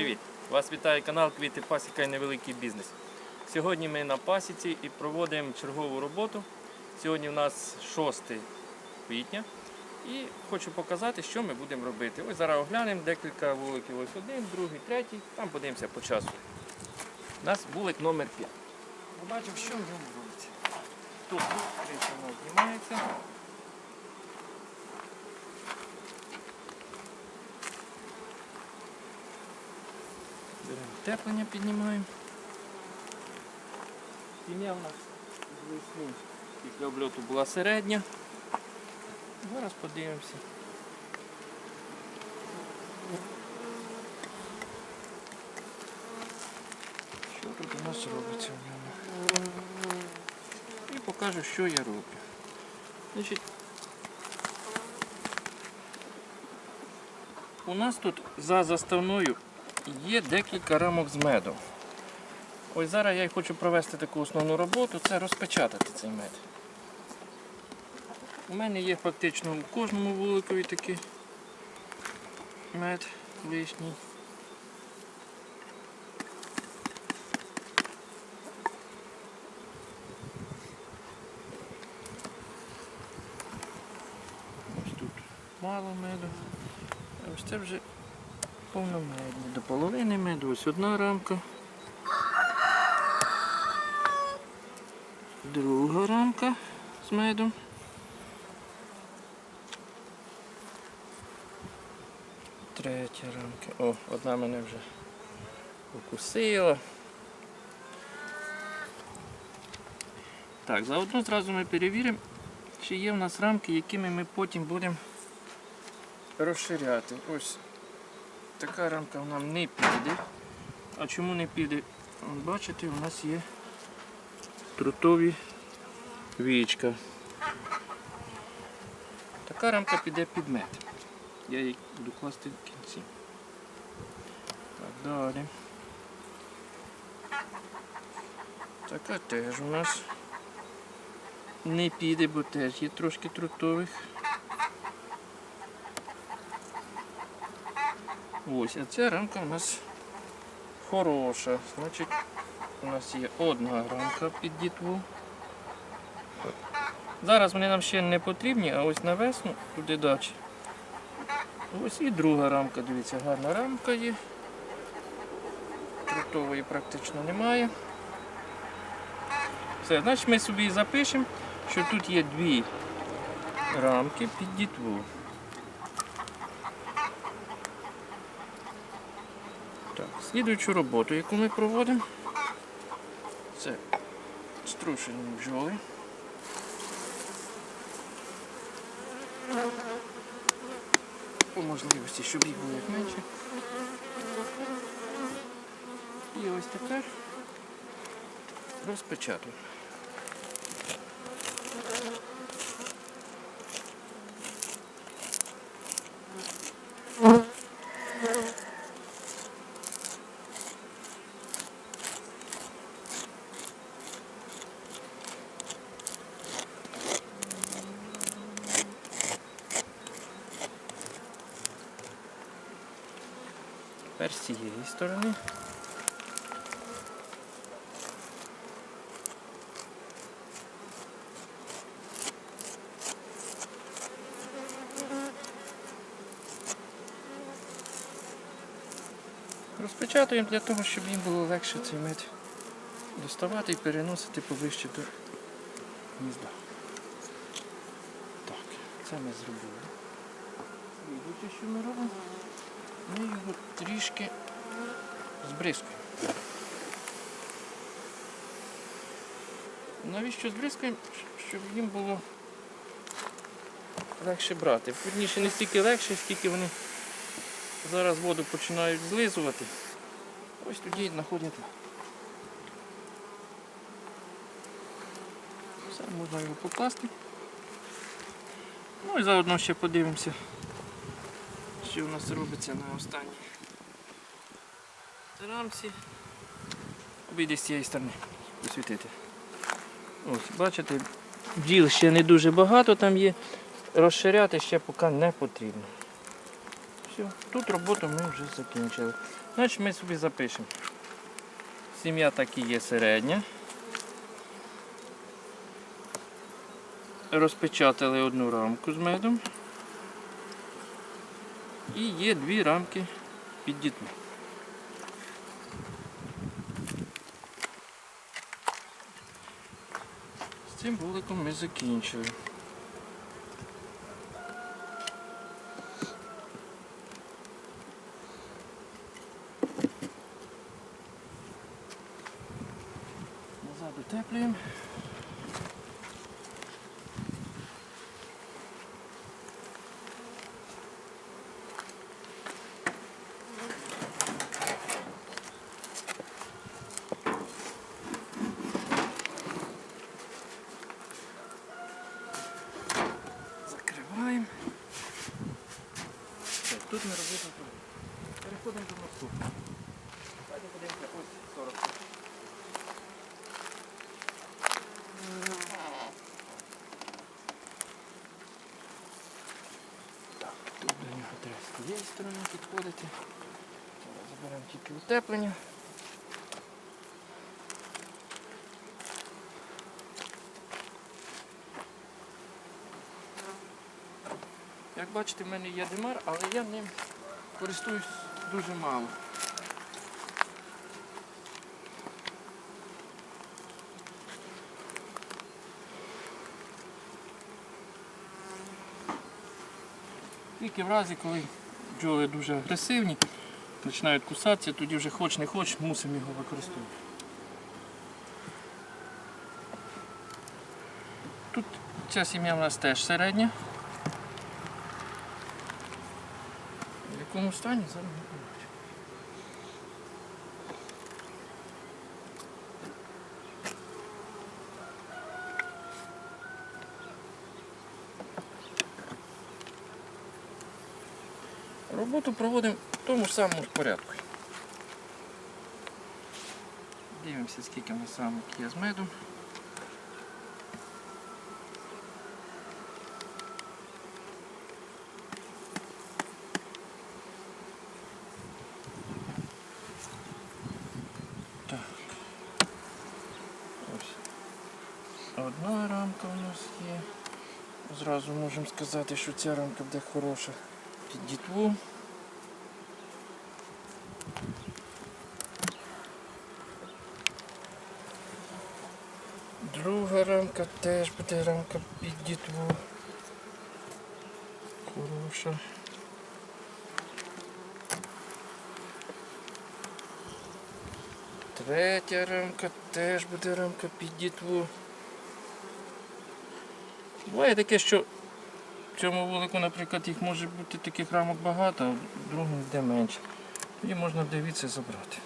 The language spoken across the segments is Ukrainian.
Привіт! Вас вітає канал Квіти Пасіка і Невеликий Бізнес. Сьогодні ми на пасіці і проводимо чергову роботу. Сьогодні у нас 6 квітня. І хочу показати, що ми будемо робити. Ось зараз оглянемо декілька вуликів. Ось один, другий, третій. Там подивимося по часу. У нас вулик номер 5. Побачив, що в ньому робиться. Тут нас знімається. Беремо теплення, піднімаємо. Сім'я у нас весни після обльоту була середня. Зараз подивимося. Що тут у нас робиться в ньому? І покажу, що я роблю. Значить, у нас тут за заставною є декілька рамок з медом. Ось зараз я хочу провести таку основну роботу, це розпечатати цей мед. У мене є фактично у кожному вуликові такий мед лишній. Ось тут мало меду. Ось це вже повномедні. До половини меду. Ось одна рамка. Друга рамка з медом. Третя рамка. О, одна мене вже укусила. Так, заодно зразу ми перевіримо, чи є в нас рамки, якими ми потім будемо розширяти. Ось така рамка нам не піде. А чому не піде? Бачите, у нас є трутові вічка. Така рамка піде під мед. Я її буду класти в кінці. Так, далі. Така теж у нас не піде, бо теж є трошки трутових. Ось, а ця рамка у нас хороша. Значить, у нас є одна рамка під дітву. Зараз вони нам ще не потрібні, а ось на весну туди далі. Ось і друга рамка, дивіться, гарна рамка є. Трутової практично немає. Все, значить ми собі запишемо, що тут є дві рамки під дітву. Так, слідуючу роботу, яку ми проводимо, це струшені бджоли. По можливості, щоб їх було менше. І ось тепер розпечатую. Тепер з цієї сторони. Розпечатуємо для того, щоб їм було легше цей мед доставати і переносити поближче до гнізда. Так, це ми зробили. Слідуюче, що ми робимо? Ми його трішки збризкуємо. Навіщо збризкуємо? Щоб їм було легше брати. Вірніше не стільки легше, скільки вони зараз воду починають злизувати. Ось тоді знаходять. Все, можна його покласти. Ну і заодно ще подивимося, що у нас робиться на останній рамці. Обійди з цієї сторони, посвітити. Ось, бачите, бджіл ще не дуже багато там є. Розширяти ще поки не потрібно. Все, тут роботу ми вже закінчили. Значить ми собі запишемо. Сім'я так і є середня. Розпечатали одну рамку з медом. І є дві рамки під дітьми. З цим вуликом ми закінчили. Назад утеплюємо. Все, тут ми. Переходимо до наступного. Давайте подивимося ось 40 Так, тут до нього треба з цієї сторони підходити. Зараз заберемо тільки утеплення. Бачите, в мене є димар, але я ним користуюсь дуже мало. Тільки в разі, коли бджоли дуже агресивні, починають кусатися, тоді вже хоч не хоч, мусимо його використовувати. Тут ця сім'я в нас теж середня. Якому стані зараз не побачу. Роботу проводимо в тому ж самому порядку. Дивимося, скільки у нас самок є з медом. Так. Ось. Одна рамка у нас є. Зразу можемо сказати, що ця рамка буде хороша під дітву. Друга рамка теж буде рамка під дітву. Хороша. Третя рамка теж буде рамка під дітву. Буває таке, що в цьому вулику, наприклад, їх може бути таких рамок багато, а в другому йде менше. Тоді можна дивитися забрати.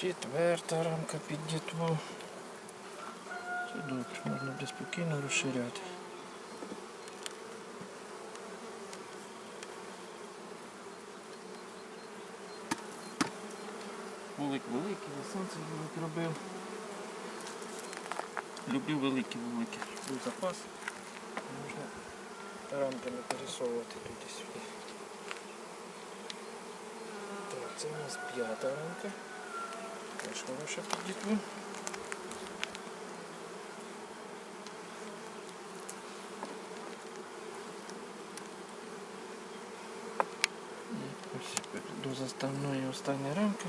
Четверта рамка під дітву. Це добре, можна буде спокійно розширяти. Вулик великий, сам цей вулик робив. Люблю великі вулики. Був запас. Можна рамками пересовувати туди-сюди. Так, це у нас п'ята рамка. Теж хороша під ось до заставної остання рамка.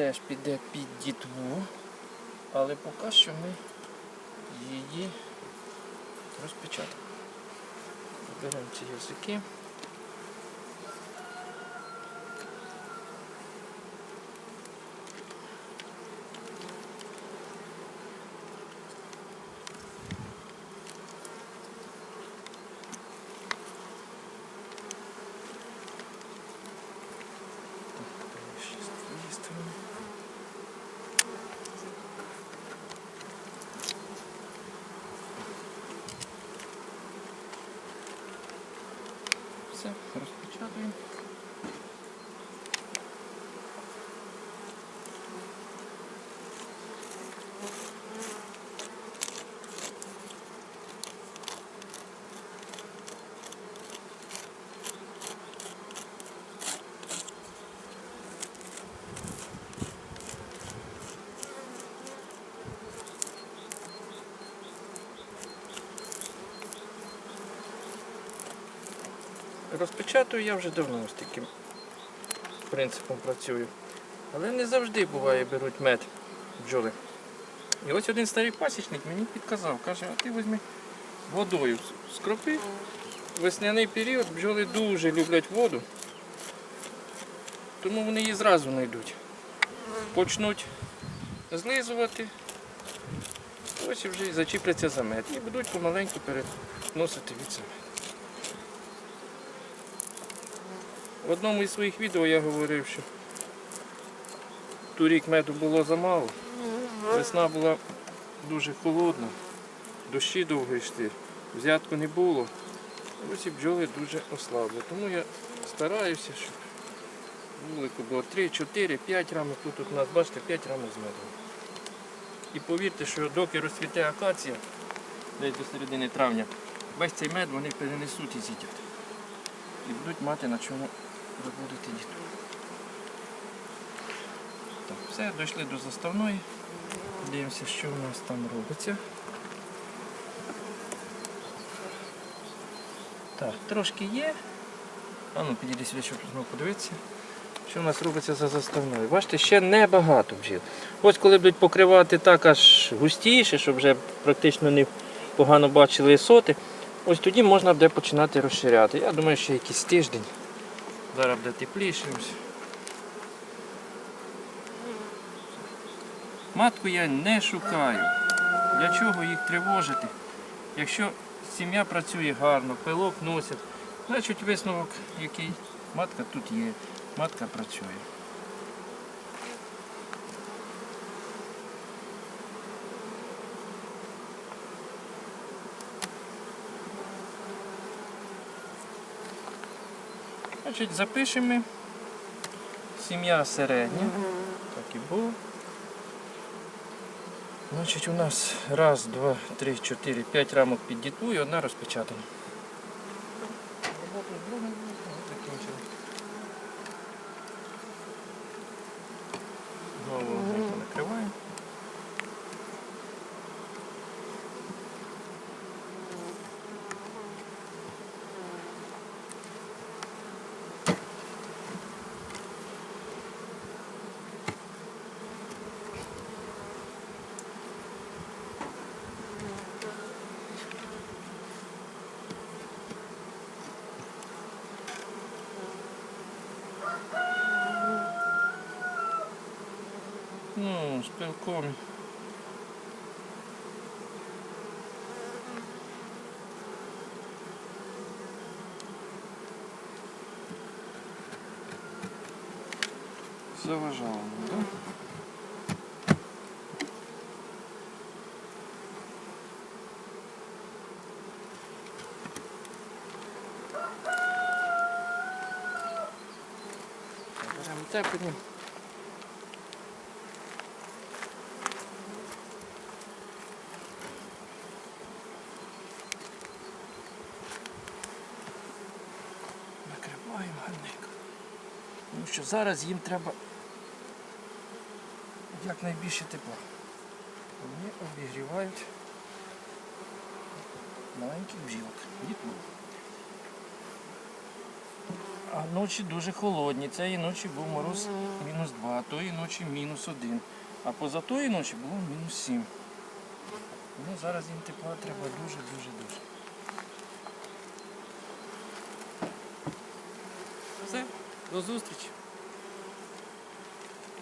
Теж піде під дітву, але поки що ми її розпечатаємо. Беремо ці язики. Так, ще з цієї сторони. Все, розпечатуємо. Розпечатую я вже давно з таким принципом працюю. Але не завжди буває беруть мед бджоли. І ось один старий пасічник мені підказав, каже, а ти візьми водою скропи. Весняний період бджоли дуже люблять воду, тому вони її зразу знайдуть. Почнуть злизувати, ось і вже зачіпляться за мед. І будуть помаленьку переносити від себе. В одному із своїх відео я говорив, що торік меду було замало. Весна була дуже холодна, дощі довго йшли, взятку не було. Ось і бджоли дуже ослабли. Тому я стараюся, щоб вулику було 3, 4, 5 рамок. Тут, у нас, бачите, 5 рамок з медом. І повірте, що доки розцвіте акація, десь до середини травня, весь цей мед вони перенесуть і з'їдять. І будуть мати на чому розводити діток. Так, все, дійшли до заставної. Дивимося, що у нас там робиться. Так, трошки є. А ну, підійди сюди, щоб знову подивитися. Що у нас робиться за заставною? Бачите, ще небагато бджіл. Ось коли будуть покривати так аж густіше, щоб вже практично не погано бачили соти, ось тоді можна буде починати розширяти. Я думаю, що якийсь тиждень. Зараз буде тепліше. Матку я не шукаю. Для чого їх тривожити? Якщо сім'я працює гарно, пилок носять, значить висновок який? Матка тут є, матка працює. Значить, запишемо. Сім'я середня. Так і було. Значить, у нас раз, два, три, чотири, п'ять рамок під дітву і одна розпечатана. Роботу з другим закінчили. Знову гнито накриваємо. Ну, з пілком. Заважало, так? Накриваємо гарненько. Тому що зараз їм треба якнайбільше тепла. Вони обігрівають маленьких бджілок. Дітло. А ночі дуже холодні. Цієї ночі був мороз мінус 2, а тої ночі мінус 1. А поза тої ночі було мінус 7. Ну, зараз їм тепла треба дуже-дуже-дуже. Все, до зустрічі.